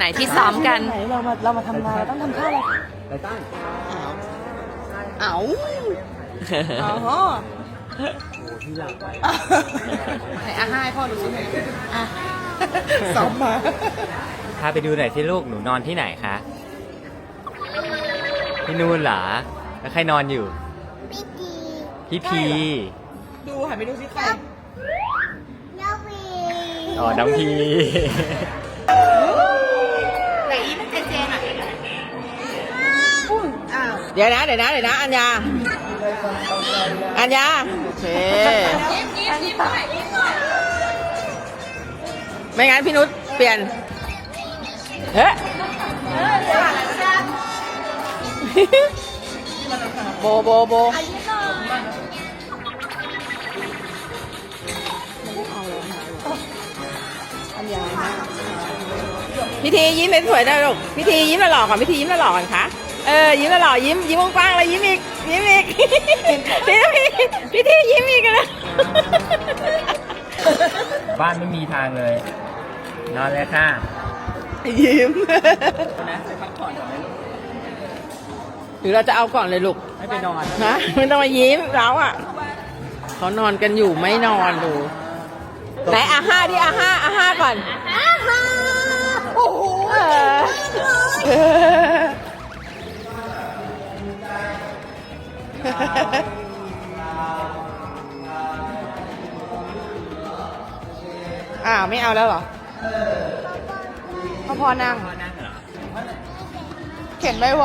ไหนที่ซ้อมกัน ไหนเรามาเรามาทำงานเราต้องทำท่าอะไรไปตั้งเอาอ๋อโอ้ที่หลังไหนอาห้าให้พ่อดูสิอะซ้อมมา พาไปดูหน่อยที่ลูกหนูนอนที่ไหนคะ ที่นู่นเหรอ แล้วใครนอนอยู่ พี่พี ดูหันไปดูสิใครอ๋อ น้องพี เดี๋ยวนะเดี๋ยวนะเดี๋ยวนะอัญญาอัญญาโอเคไม่งั้นพี่นุชเปลี่ยนเฮ้โบโบโบพิธียิ้มเป็นสวยได้ลูกพิธียิ้มหล่อๆก่อนพิธียิ้มหล่อๆก่อนคะ เออยิ้มหล่อๆยิ้มยิ้มกว้างๆเลยยิ้มอีกยิ้มอีกพิธีพิธียิ้มอีกนะบ้านไม่มีทางเลย นอนเลยค่ะ ยิ้มหรือเราจะเอาก่อนเลยลูกไม่ไปนอนฮะไม่ต้องมายิ้มเราอะเขานอนกันอยู่ไม่นอนดูไหนอาห้าดิอาห้าอาห้าก่อนอาห้าโอ้โห อ้าวไม่เอาแล้วเหรอพ่อพ่อนั่งเข็นไม่ไหว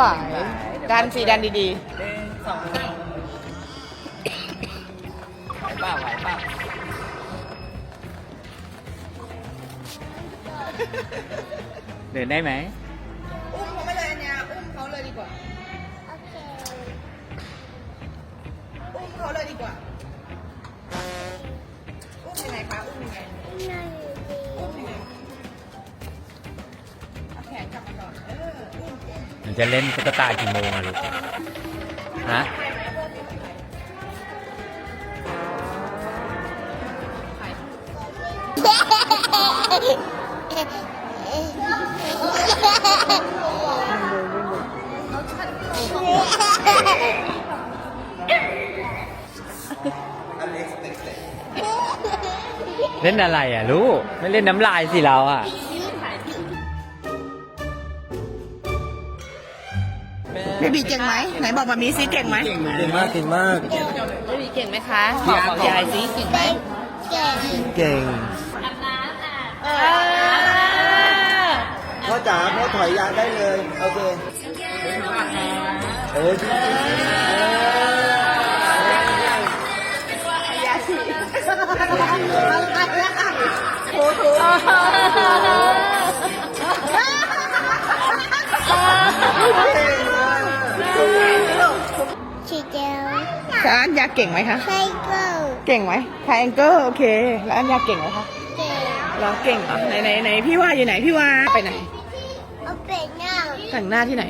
ดันสีดันดีไหวเปล่าไหวเปล่าเดินได้ไหม เขาเลยดีกว่า อุ้มยังไงคะ อุ้มยังไง อุ้มยังไงเอาแขนกลับมาก่อน เออ อุ้มอุ้มมันจะเล่นตุ๊กตากี่โมงอะลูก ฮะเล่ นอะไรอะลูกไม่เล่นน้ำลายสิเราอะ เบบีเก่งไหมไหนบอกมามีซิเก่งไหมเก่งเก่งมากเก่งมากไม่มีเก่งไหมคะขอบอกยายสิเก่งไหมเก่งพ่อจ๋าพ่อถอยยางได้เลย โอเคเออ เก่งไหมคะ thầy cô เก่งไหมไทแองเกิลโอเค แล้วอัญญาเก่งไหมคะ kìa เราเก่งเหรอไหนไหนไหนพี่ว่าอยู่ไหนพี่ว่าไปไหน ở Việt Nam แต่งหน้าที่ไหน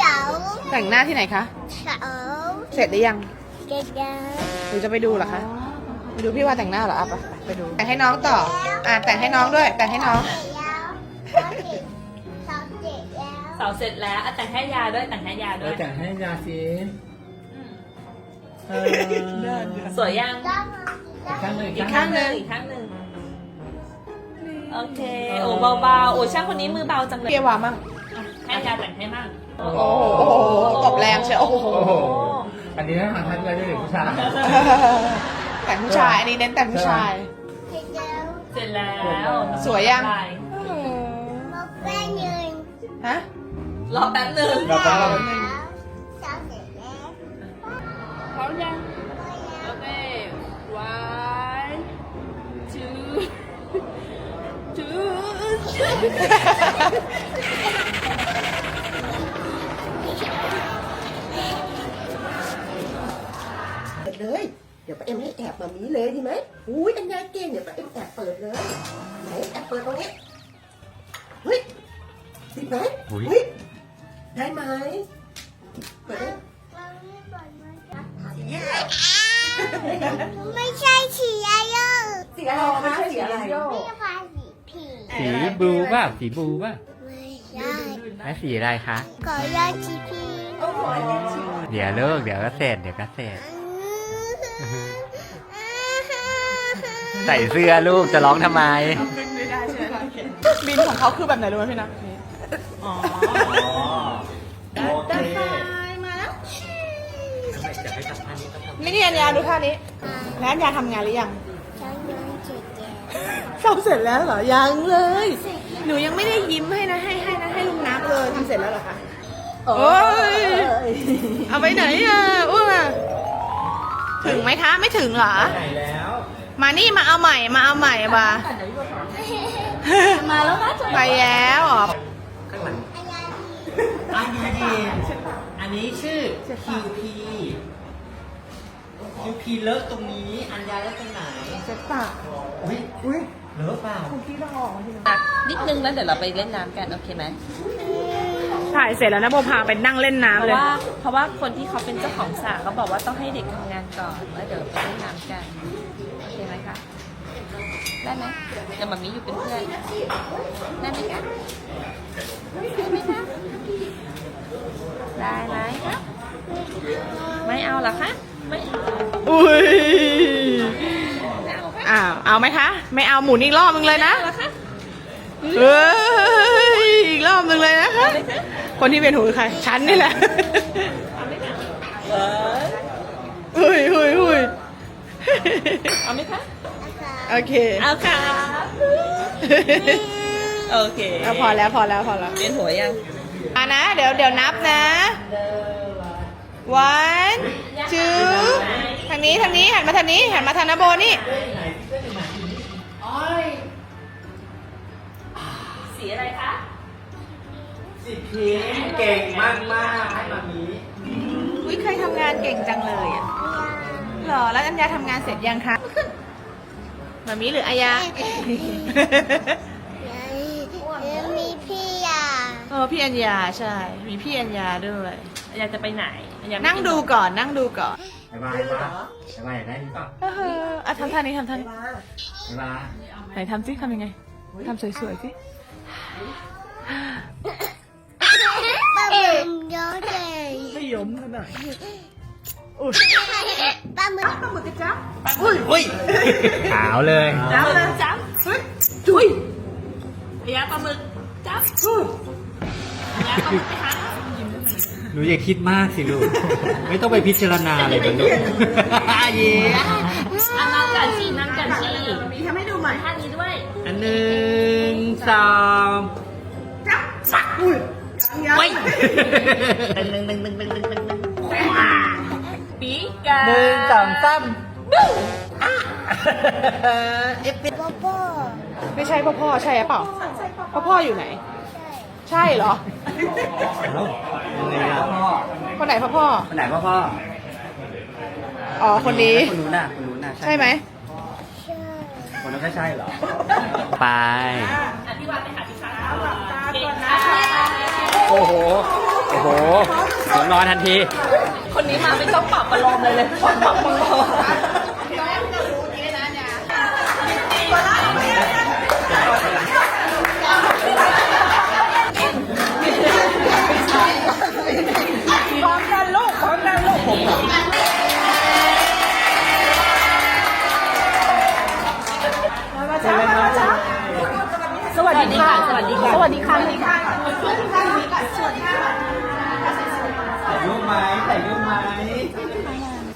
cháu แต่งหน้าที่ไหนคะ cháu เสร็จหรือยัง kìa kìa หรือจะไปดูเหรอคะไปดูพี่ว่าแต่งหน้าเหรออะไปไปดู แต่งให้น้องต่อ อะแต่งให้น้องด้วย แต่งให้น้อง cháu cháu chị cháu เสาเสร็จแล้วอะแต่งให้ยาด้วยแต่งให้ยาเอด้วอยแต่งให้ยาสิ เออสวยยังข้างหนึ่งอีกข้างหนึ่งอีกข้างหนึ่งโอเคโอ้เบาๆโอ้ช่างคนนี้มือเบาจังเลยเปียวามั่งให้ยาแต่งให้มั่งโอ้โหโอ้โหตบแรงใช่โอ้โหโอ้โหอันนี้ถ้าทำทันเลยจะเด็กผู้ชายแต่งผู้ชายอันนี้เน้นแต่งผู้ชาย chị cháu เสร็จแล้วสวยยังไป một cái nhìn ฮะรอแป๊บหนึ่งเราก็ cháu cháu พร้อมยังโอเค one two two เปิดเลยเดี๋ยวป้าเอ็มให้แอบมามีเลยดีไหมอุ้ยอันยายเก่งเดี๋ยวป้าเอ็มแอบเปิดเลยไหนแอบเปิดตรงนี้เฮ้ยติดไหมอุ๊ยเฮ้ยได้ไหมเปิดได้ ไม่ใช่ฉี่อายุสีอะไรคะสีอะไรไม่ใช่สีผีแอสีบลูป่ะสีบลูป่ะไม่ได้แล้วสีอะไรคะขอยาชีพีเดี๋ยวเลิกเดี๋ยวก็เสร็จเดี๋ยวก็เสร็จใส่เสื้อลูกจะร้องทำไมบินของเขาคือแบบไหนรู้ไหมพี่นะนี่อ๋อ โอเค มาแล้ว นี่นี่อัญญาดูท่านี้แล้วอัญญาทำงานหรือยังฉันยังเจ็บแก่ทำเสร็จแล้วเหรอ ยังเลย หนูยังไม่ได้ยิ้มให้นะ ให้ให้นะให้ลุงนับเลยทำเสร็จแล้วเหรอคะ โอ้ย เอาไปไหนอะอ้วนถึงไหมคะ ไม่ถึงเหรอ ไหนแล้ว มานี่มาเอาใหม่ มาเอาใหม่มามาแล้วนะไปแล้วอ๋ออันดีดีอันนี้ชื่อ QP QP เลิกตรงนี้ อันยาเลิกตรงไหนเจ็บปากอุ้ยอุ้ยเลิกเปล่านิดนึงแล้วเดี๋ยวเราไปเล่นน้ำกัน โอเคไหม ถ่ายเสร็จแล้วนะโบพาไปนั่งเล่นเพน้ำราะเลย ว่าเพราะว่าคนที่เขาเป็นเจ้าของสระเขาบอกว่าต้องให้เด็กทำงานก่อน แล้วเดี๋ยวไปเล่นน้ำกัน โอเคไหมคะ ได้ไหมเดี๋ยวมามีอยู่เป็นเพื่อน ได้ไหมคะได้ไหมคะได้ไหมคะไม่เอาเหรอคะ ไม่เอา อุ้ยไม่เอาค่ะอ้าวเอาไหมคะ ไม่เอาหมุนอีกรอบนึงเลยนะเอาเหรอคะเฮ้ยอีกรอบนึงเลยนะคะคนที่เป็นหูคือใครฉันนี่แหละเอาไหมคะเอออุ้ยอุ้ยอุ้ยเอาไหมคะโอเคเอาค่ะโอเคเอาพอแล้วพอแล้วพอแล้วเวียนหัวยังอะนะ เดี๋ยวเดี๋ยวนับนะ one two ทางนี้ทางนี้หันมาทางนี้หันมาทางนาโบนี่สีอะไรคะสิพิงเก่งมากมากๆให้มามีอุ้ยเคยทำงานเก่งจังเลยอะเหรอแล้วอัญญาทำงานเสร็จยังคะมามีหรืออายายังมีพี่อะเออพี่อัญญาใช่ มีพี่อัญญาด้วยอยากจะไปไหนอยากนั่งดูก่อนนั่งดูก่อน บ๊ายบายบ๊ายบายบ๊ายบายได้นี่ป่ะเอออะทำท่านี้ทำท่านี้บ๊ายบายไหนทำซิทำยังไงทำสวยๆสิป้าหมึกเยอะเลยไม่ยมขนาดป้าหมึกปลาหมึกกระจับอุ้ยขาวเลยจับเลยจับเฮ้ยจุยอยากปลาหมึกจับอยากปลาหมึกไหมคะ หนูอย่าคิดมากสิลูก ไม่ต้องไปพิจารณาเลยนะลูกเย้อะนั่งกันสินั่งกันสิมีทำให้ดูใหม่ท่านี้ด้วยอันหนึ่งสองจับสักอุ้ยยังไว้ตึงหนึ่งหนึ่งหนึ่งหนึ่งหนึ่งหนึ่งหนึ่งปีกาหนึ่งสองสามโบโบไม่ใช่พ่อพ่อใช่หรือเปล่าพ่อพ่ออยู่ไหน ใช่เหรอยังไงนะพ่อคนไหนพ่อพ่อ คนไหนพ่อพ่ออ๋อ คนนี้ คนนู้นน่ะคนนู้นน่ะใช่ไหม คนนั้นก็ใช่เหรอ ไปอธิบายไปหาพี่ชายเก่งนะโอ้โห โอ้โหผมนอนทันที คนนี้มาไม่ต้องปรับประโลมเลยเลยปรับปรับประ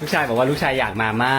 ลูกชายบอกว่าลูกชายอยากมามาก